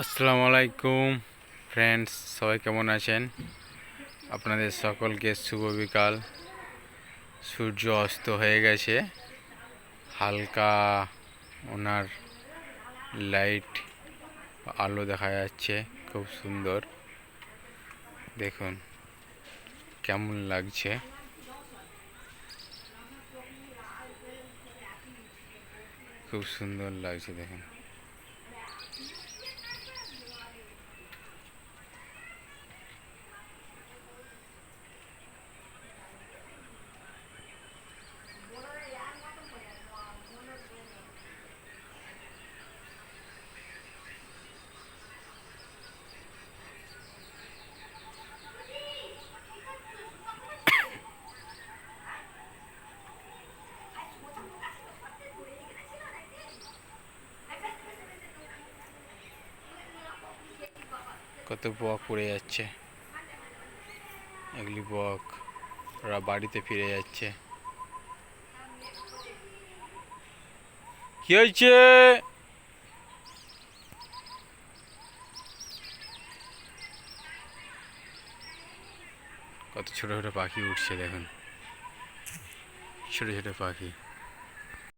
আসসালামু আলাইকুম ফ্রেন্ডস সবাই কেমন আছেন? আপনাদের সকলকে শুভ বিকাল। সূর্য অস্ত হয়ে গেছে। হালকা ওনার লাইট আলো দেখা যাচ্ছে, খুব সুন্দর। দেখুন, কেমন লাগছে। খুব সুন্দর লাগছে, দেখুন। কত বক পড়ে যাচ্ছে। এগুলি বক, ওরা বাড়িতে ফিরে যাচ্ছে। কি হয়েছে? কত ছোট ছোট পাখি উঠছে দেখুন। ছোট ছোট পাখি।